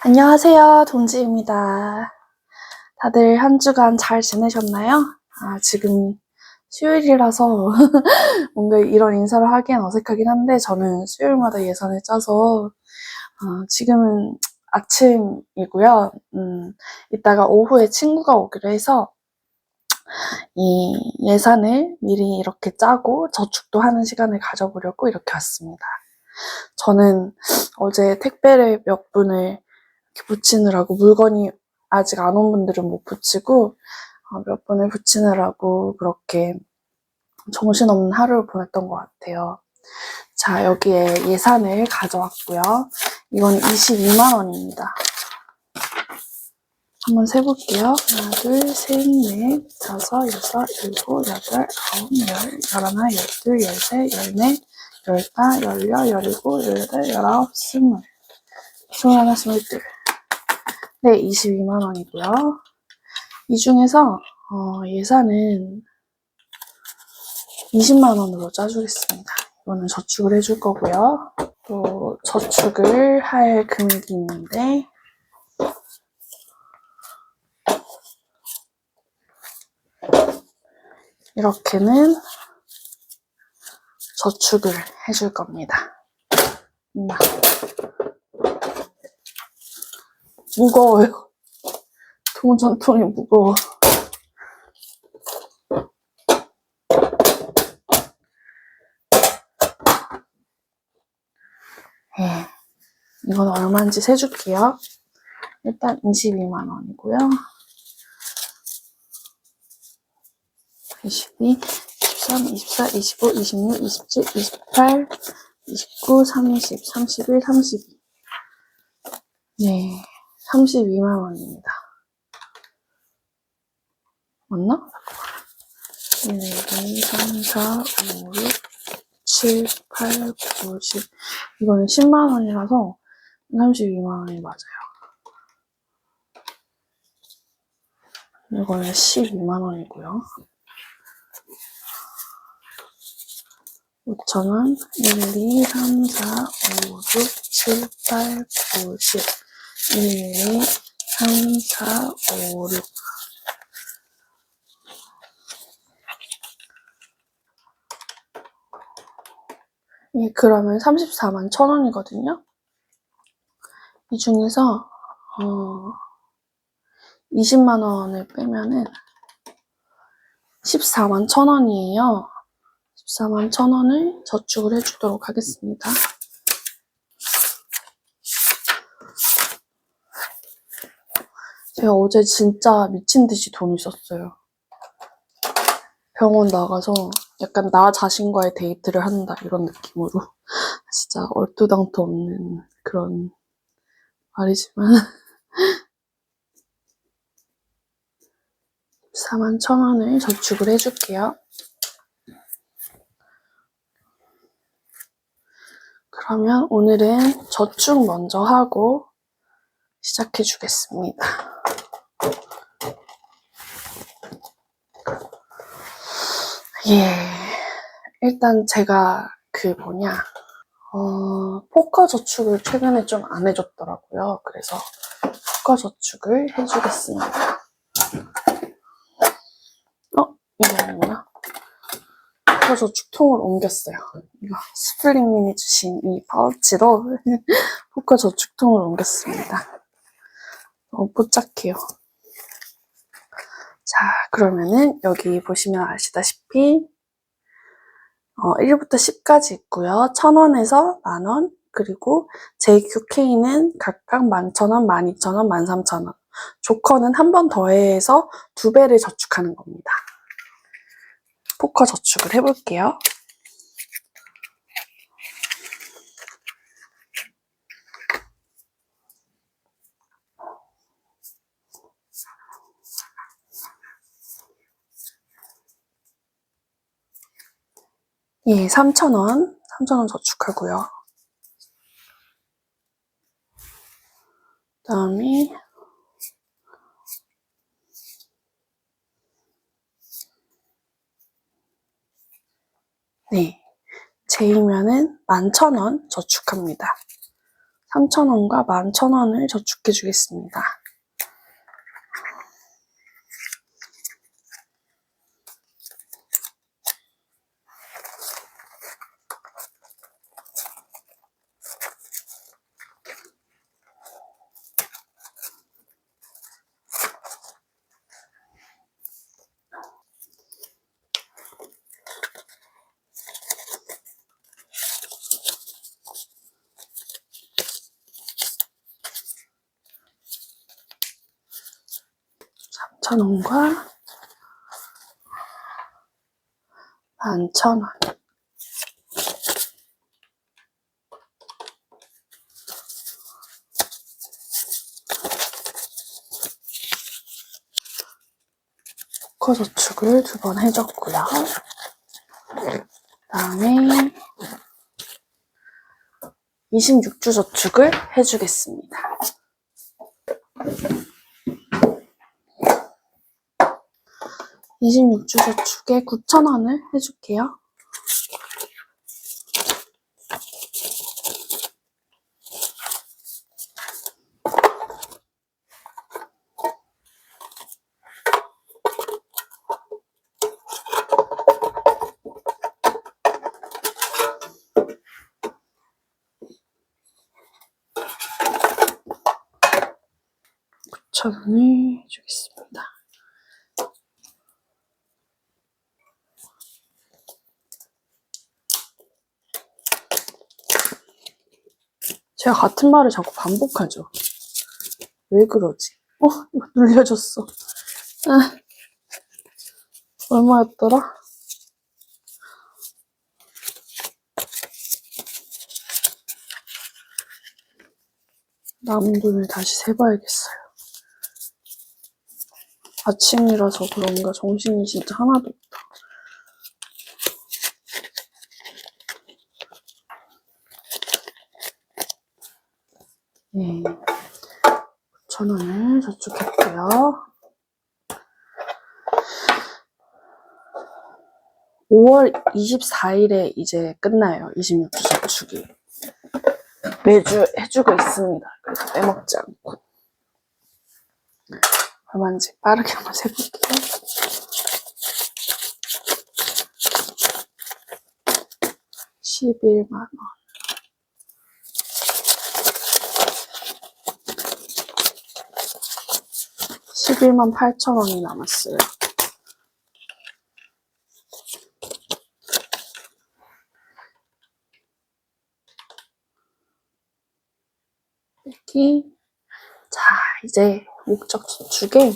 안녕하세요. 동지입니다. 다들 한 주간 잘 지내셨나요? 아, 지금 수요일이라서 뭔가 이런 인사를 하기엔 어색하긴 한데 저는 수요일마다 예산을 짜서 어, 지금은 아침이고요. 음, 이따가 오후에 친구가 오기로 해서 이 예산을 미리 이렇게 짜고 저축도 하는 시간을 가져보려고 이렇게 왔습니다. 저는 어제 택배를 몇 분을 붙이느라고 물건이 아직 안 온 분들은 못 붙이고 어, 몇 분을 붙이느라고 그렇게 정신없는 하루를 보냈던 것 같아요. 자, 여기에 예산을 가져왔고요. 이건 22만 원입니다. 한번 세볼게요. 하나, 둘, 셋, 넷, 다섯, 여섯, 일곱, 여덟, 아홉, 열, 열하나, 열둘, 열셋, 열넷, 열다, 열여, 열일곱, 열여덟, 열아홉, 스물. 스물하나, 스물둘. 네, 22만 원이고요. 이 중에서 어, 예산은 20만 원으로 짜주겠습니다. 이거는 저축을 해줄 거고요. 또 저축을 할 금액이 있는데 이렇게는 저축을 해줄 겁니다. 엄마. 무거워요. 동전통이 무거워. 예. 이건 얼마인지 세줄게요. 일단 22만 원이고요. 22, 23, 24, 25, 26, 27, 28, 29, 30, 31, 32. 네. 32만 원입니다. 맞나? 1, 2, 3, 4, 5, 6, 7, 8, 9, 10. 이거는 10만 원이라서 32만 원이 맞아요. 이거는 12만 원이고요. 5천 원, 1, 2, 3, 4, 5, 6, 7, 8, 9, 10. 1, 2, 3, 4, 5, 6. 예, 그러면 34만 천 원이거든요. 이 중에서, 어, 20만 원을 빼면은 14만 천 원이에요. 14만 천 원을 저축을 해주도록 하겠습니다. 제가 어제 진짜 미친 듯이 돈을 썼어요. 병원 나가서 약간 나 자신과의 데이트를 한다 이런 느낌으로 진짜 얼토당토 없는 그런 말이지만 4만 천 원을 저축을 해줄게요. 그러면 오늘은 저축 먼저 하고 시작해 주겠습니다. 예. 일단 제가 그 뭐냐, 어, 포커 저축을 최근에 좀 안 해줬더라고요. 그래서 포커 저축을 해주겠습니다. 어? 이게 아니구나. 포커 저축 통을 옮겼어요. 이거 스플링님이 주신 이 파우치로 포커 저축 통을 옮겼습니다. 너무 뽀짝해요. 자, 그러면은 여기 보시면 아시다시피 어, 1부터 10까지 있고요. 1000원에서 만원, 그리고 JQK는 각각 11,000원, 12,000원, 13,000원. 조커는 한 번 더해서 두 배를 저축하는 겁니다. 포커 저축을 해볼게요. 예, 3,000원. 3,000원 저축하고요. 그다음에 네, 제이면은 11,000원 저축합니다. 3,000원과 11,000원을 저축해 주겠습니다. 삼천 원과 만천 원. 코저축을 두 번 해줬고요. 그다음에 26주 저축을 해주겠습니다. 26주 저축에 9,000원을 해줄게요. 천 원을 해주겠습니다. 제가 같은 말을 자꾸 반복하죠. 왜 그러지? 어, 이거 눌려졌어. 아, 얼마였더라? 남은 돈을 다시 세봐야겠어요. 아침이라서 그런가 정신이 진짜 하나도 없다. 네. 9,000원을 저축했고요. 5월 24일에 이제 끝나요. 26주 저축이. 매주 해주고 있습니다. 그래서 빼먹지 않고. 얼마인지 빠르게 한번 세볼게요. (11만 원) 11만 8천 원이 남았어요. 여기 자 이제 목적 저축에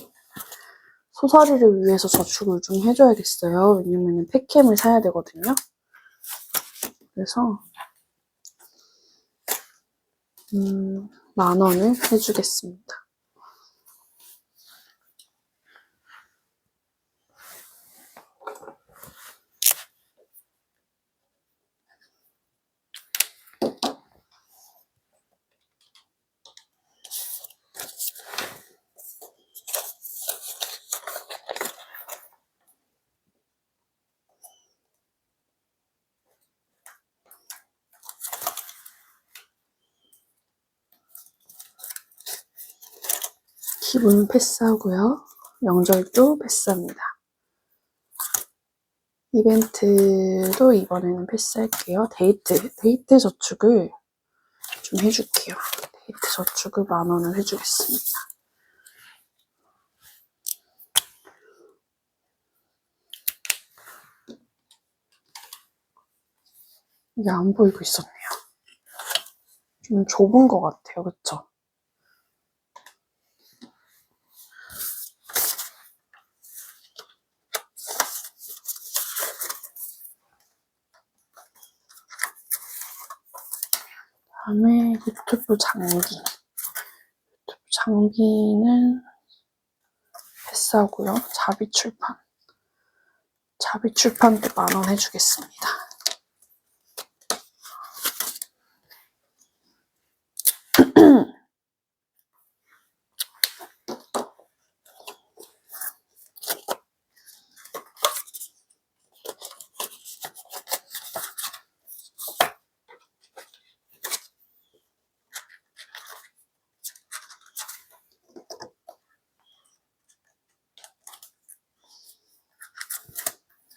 소설이를 위해서 저축을 좀 해줘야겠어요. 왜냐면은 팩캠을 사야 되거든요. 그래서 음, 만 원을 해주겠습니다. 기분 패스하고요. 명절도 패스합니다. 이벤트도 이번에는 패스할게요. 데이트, 데이트 저축을 좀 해줄게요. 데이트 저축을 만 원을 해주겠습니다. 이게 안 보이고 있었네요. 좀 좁은 것 같아요. 그쵸? 다음에 유튜브 장비. 유튜브 장비는 패스하고요. 자비 출판. 자비 출판 때 만 원 해주겠습니다. 네,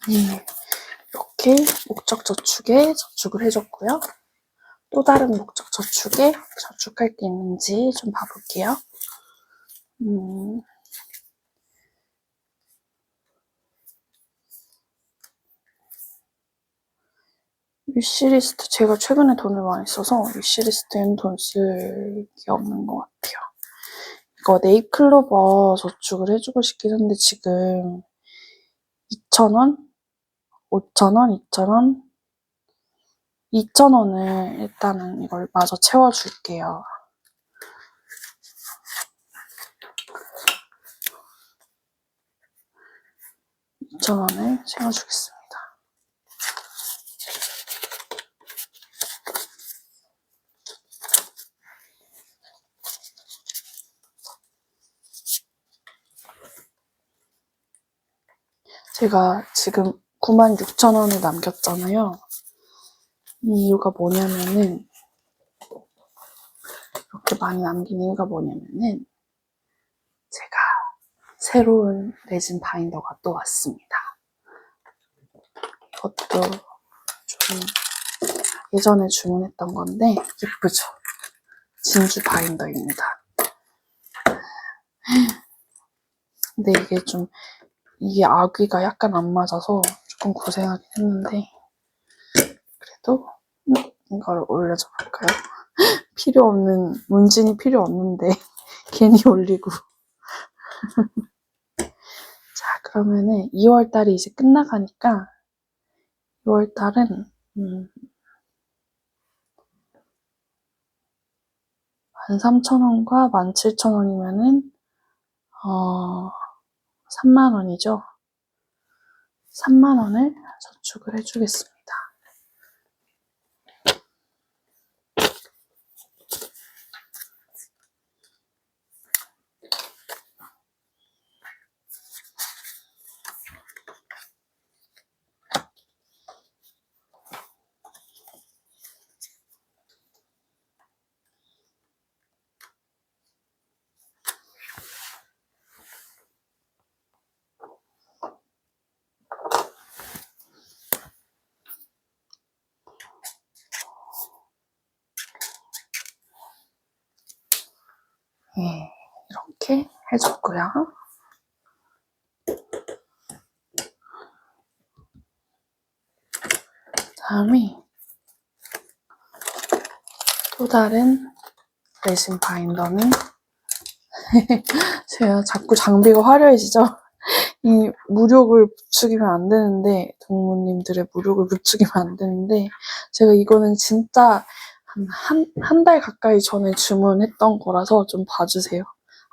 이렇게 목적 저축에 저축을 해줬고요. 또 다른 목적 저축에 저축할 게 있는지 좀 봐볼게요. 음, 위시리스트 제가 최근에 돈을 많이 써서 위시리스트에는 돈쓸 게 없는 것 같아요. 이거 네잎클로버 저축을 해주고 싶긴 한데 지금 2,000원? 5,000원? 2,000원? 2,000원을 일단은 이걸 마저 채워줄게요. 이천 원을 채워주겠습니다. 제가 지금 96,000원을 남겼잖아요. 이 이유가 뭐냐면은 이렇게 많이 남긴 이유가 뭐냐면은 제가 새로운 레진 바인더가 또 왔습니다. 이것도 좀 예전에 주문했던 건데 예쁘죠? 진주 바인더입니다. 근데 이게 좀 이게 아귀가 약간 안 맞아서 조금 고생하긴 했는데 그래도 음, 이걸 올려줘 볼까요? 필요 없는 문진이 필요 없는데 괜히 올리고 자 그러면은 2월 달이 이제 끝나가니까 2월 달은 음, 13,000원과 17,000원이면은 어 3만 원이죠. 3만 원을 저축을 해주겠습니다. 예, 이렇게 해줬고요. 다음에 또 다른 레진 바인더는 제가 자꾸 장비가 화려해지죠? 이 무력을 부추기면 안 되는데 동무님들의 무력을 부추기면 안 되는데 제가 이거는 진짜 한한한달 가까이 전에 주문했던 거라서 좀 봐주세요.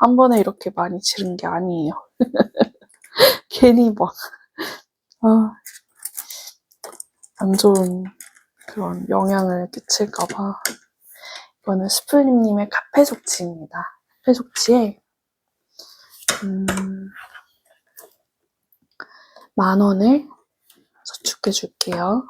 한 번에 이렇게 많이 지른 게 아니에요. 괜히 막, 아, 안 좋은 그런 영향을 끼칠까봐. 이거는 스플님님의 카페 속지입니다. 카페 속지에, 음, 만 원을 저축해 줄게요.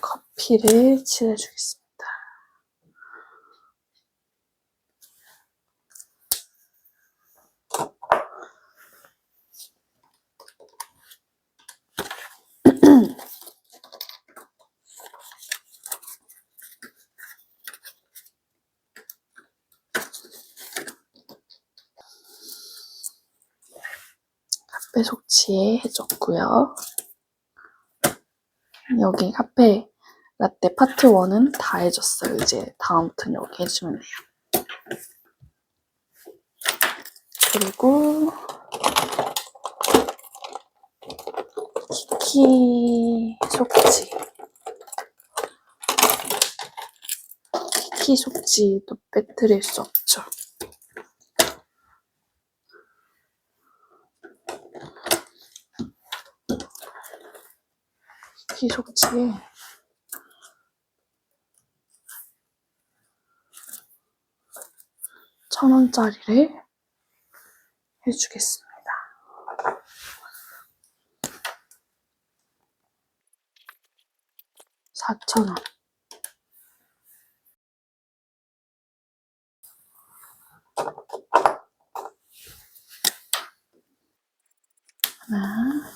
커 피를 칠해주겠습니다. 카페 속치에 해줬고요. 여기 카페 라떼 파트 1은 다 해줬어요. 이제 다음부터는 여기 해주면 돼요. 그리고 키키 속지 키키 속지도 빼뜨릴 수 없죠. 키키 속지에 천 원짜리를 해주겠습니다. 4,000원. 하나.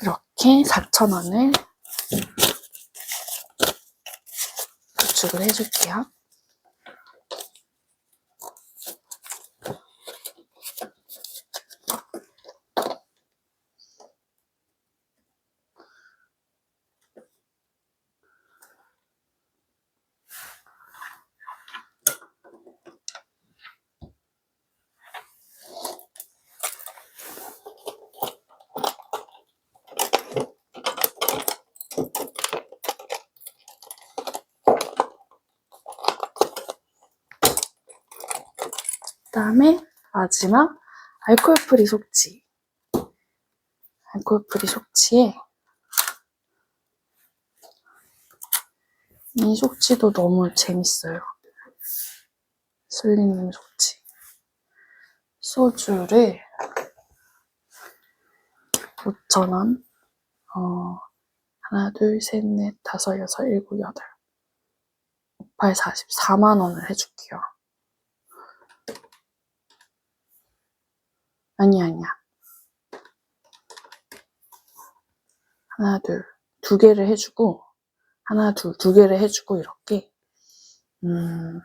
이렇게 4,000원을 저축을 해줄게요. 그다음에 마지막 알코올 프리 속지. 알코올 프리 속지에 이 속지도 너무 재밌어요. 슬리님 속지. 소주를 5,000원. 어, 하나, 둘, 셋, 넷, 다섯, 여섯, 일곱, 여덟. 8, 40, 4만원을 해줄게요. 아니, 아니야. 하나, 둘. 두 개를 해주고, 하나, 둘, 두 개를 해주고, 이렇게. 음,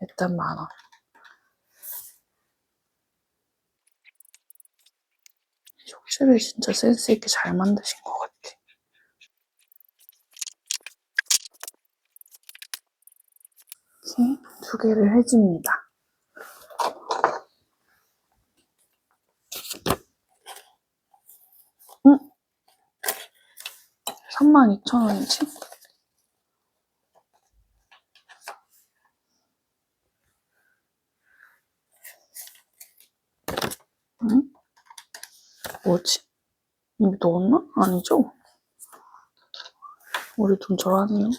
일단 만 원. 속시를 진짜 센스있게 잘 만드신 것 같아. 이렇게 두 개를 해줍니다. 응? 32,000원이지? 응? 뭐지? 이미 넣었나? 아니죠? 우리 돈 절하네요.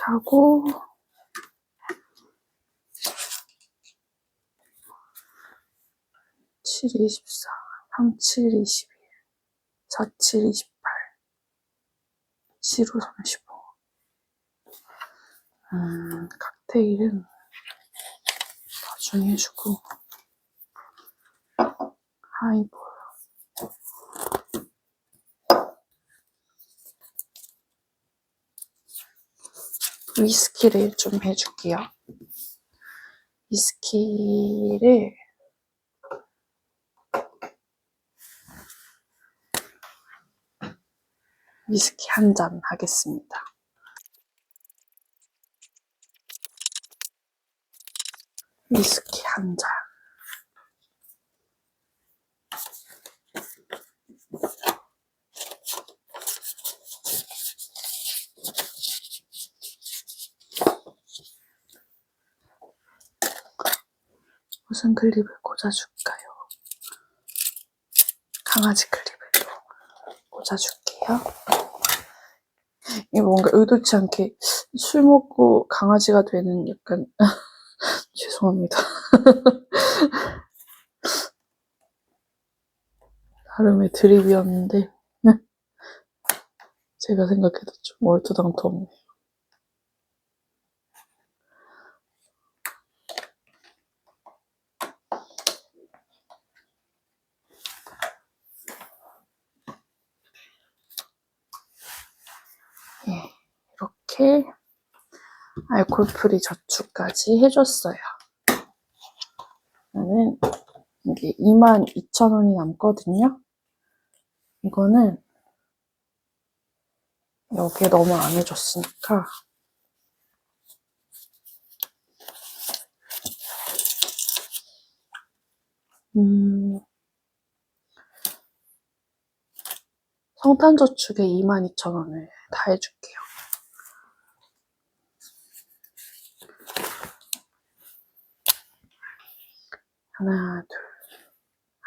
이렇게 하고 칠, 24, 3, 7, 21, 4, 7, 28, 7, 5, 35. 음, 칵테일은 나중에 해주고, 하이볼. 위스키를 좀 해줄게요. 위스키를 위스키 한 잔 하겠습니다. 위스키 한 잔. 무슨 클립을 꽂아줄까요? 강아지 클립을 또 꽂아줄게요. 이거 뭔가 의도치 않게 술 먹고 강아지가 되는 약간 죄송합니다. 나름의 드립이었는데 제가 생각해도 좀 얼토당토 없네요. 예, 이렇게 알코올 프리 저축까지 해줬어요. 저는 이게 22,000원이 남거든요. 이거는 여기에 너무 안 해줬으니까 음, 성탄저축에 22,000원을 다 해줄게요. 하나, 둘,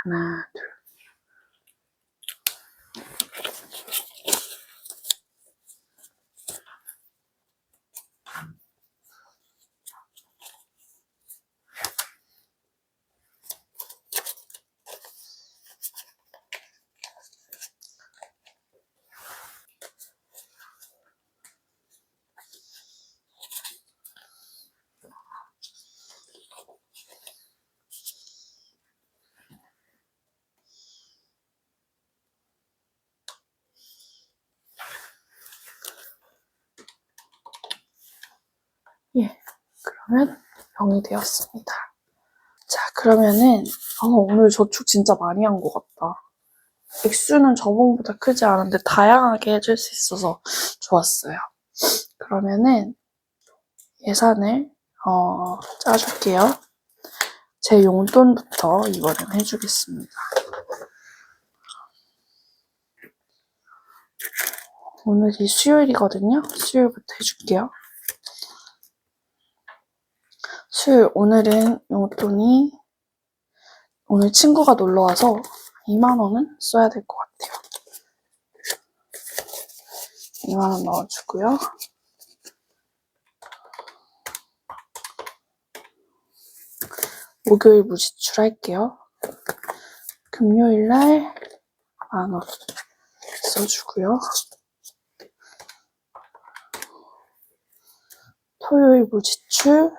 하나, 둘. 예, 그러면 병이 되었습니다. 자, 그러면은 어, 오늘 저축 진짜 많이 한 것 같다. 액수는 저번보다 크지 않은데 다양하게 해줄 수 있어서 좋았어요. 그러면은 예산을 어, 짜줄게요. 제 용돈부터 이번엔 해주겠습니다. 오늘이 수요일이거든요. 수요일부터 해줄게요. 수요일 오늘은 용돈이 오늘 친구가 놀러 와서 2만 원은 써야 될 것 같아요. 2만 원 넣어주고요. 목요일 무지출할게요. 금요일 날 만원 써주고요. 토요일 무지출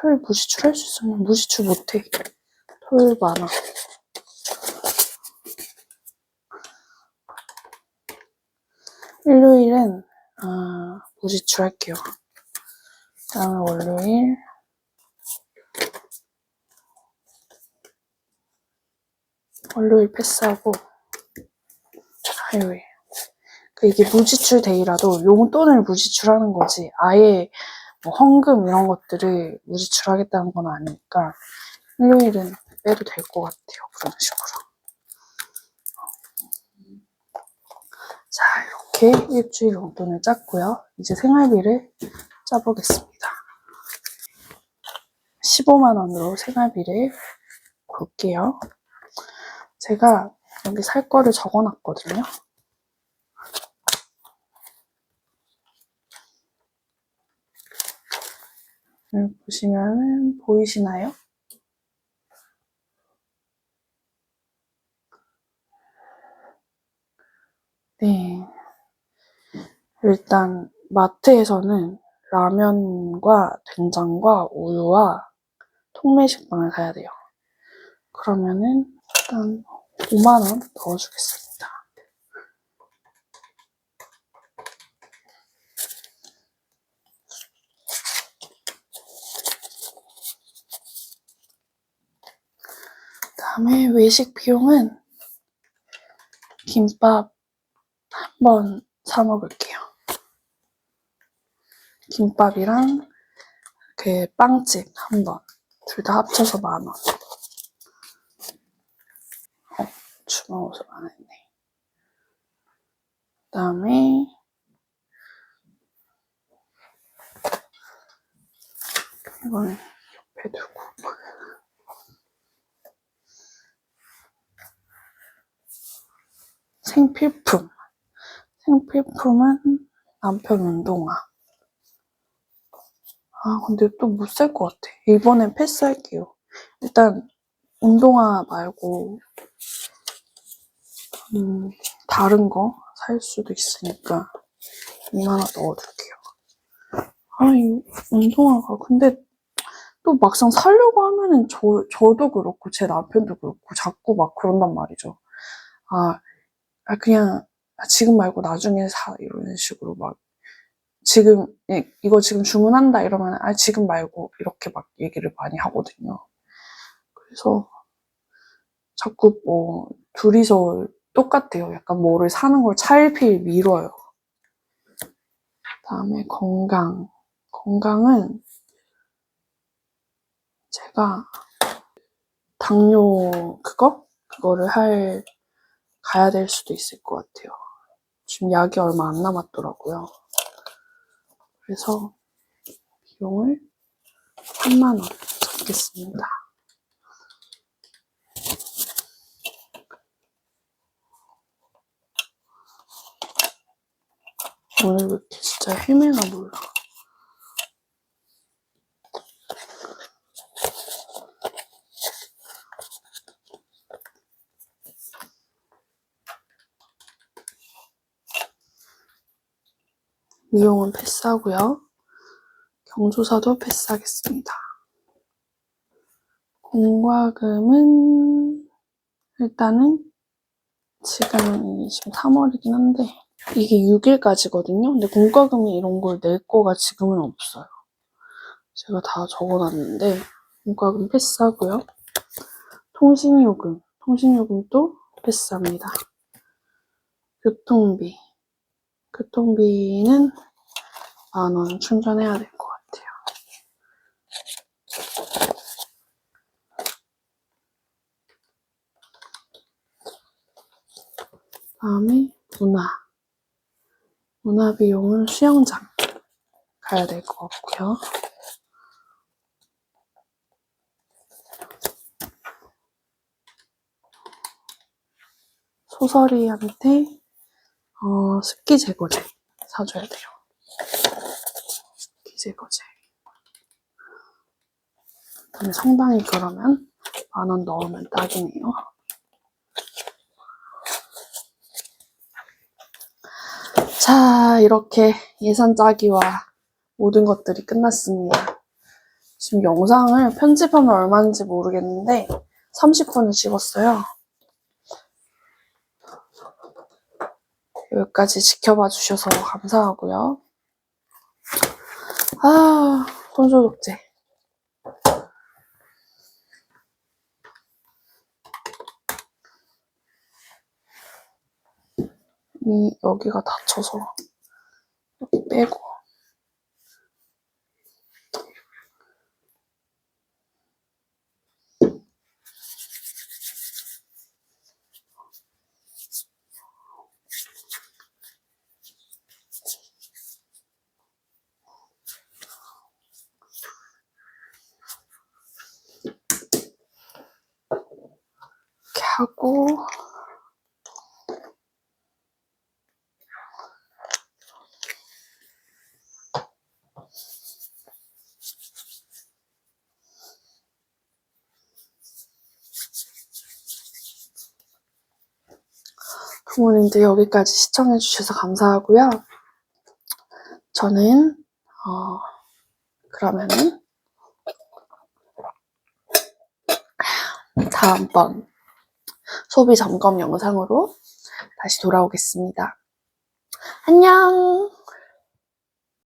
토요일 무지출 할 수 있으면 무지출 못해. 토요일 만 원. 일요일은 아, 무지출할게요. 다음에 월요일 월요일 패스하고 화요일 그 이게 무지출 데이라도 용돈을 무지출하는 거지 아예 뭐 헌금 이런 것들을 무지출하겠다는 건 아니니까 일요일은 빼도 될 것 같아요 그런 식으로. 자 이렇게 일주일 용돈을 짰고요. 이제 생활비를 짜보겠습니다. 15만 원으로 생활비를 볼게요. 제가 여기 살 거를 적어놨거든요. 여기 보시면은 보이시나요? 네. 일단 마트에서는 라면과 된장과 우유와 통매식빵을 사야 돼요. 그러면은 일단 5만 원 넣어주겠습니다. 다음에 외식 비용은 김밥 한번 사 먹을게요. 김밥이랑 그 빵집 한 번. 둘 다 합쳐서 만 원. 어, 주먹옷을 안 했네. 그 다음에 이거는 옆에 두고 생필품. 생필품은 남편 운동화. 아, 근데 또 못 살 것 같아. 이번엔 패스할게요. 일단, 운동화 말고, 음, 다른 거 살 수도 있으니까, 2만원 넣어둘게요. 아, 이 운동화가, 근데, 또 막상 살려고 하면은 저, 저도 그렇고, 제 남편도 그렇고, 자꾸 막 그런단 말이죠. 아, 아 그냥, 아, 지금 말고 나중에 사, 이런 식으로 막, 지금, 이- 이거 지금 주문한다 이러면, 아, 지금 말고, 이렇게 막 얘기를 많이 하거든요. 그래서, 자꾸 뭐, 둘이서 똑같아요. 약간 뭐를 사는 걸 차일피일 미뤄요. 다음에 건강. 건강은, 제가, 당뇨, 그거? 그거를 할, 가야 될 수도 있을 것 같아요. 지금 약이 얼마 안 남았더라고요. 그래서 비용을 3만 원 시켰습니다. 오늘 왜 이렇게 진짜 헤매나 몰라. 미용은 패스하고요. 경조사도 패스하겠습니다. 공과금은 일단은 지금 지금 3월이긴 한데 이게 6일까지거든요. 근데 공과금이 이런 걸 낼 거가 지금은 없어요. 제가 다 적어놨는데 공과금 패스하고요. 통신요금, 통신요금도 패스합니다. 교통비, 교통비는 만 원 충전해야 될 것 같아요. 다음에 문화. 문화 비용은 수영장 가야 될 것 같고요. 소설이한테 어, 습기 제거제 사줘야 돼요. 습기 제거제. 그다음에 성당이 그러면 만 원 넣으면 딱이네요. 자, 이렇게 예산 짜기와 모든 것들이 끝났습니다. 지금 영상을 편집하면 얼마인지 모르겠는데 30분을 찍었어요. 여기까지 지켜봐 주셔서 감사하고요. 아, 손소독제. 이 여기가 다쳐서 여기 빼고 하고 부모님들 여기까지 시청해주셔서 감사하고요. 저는, 어, 그러면은, 다음번 소비 점검 영상으로 다시 돌아오겠습니다. 안녕!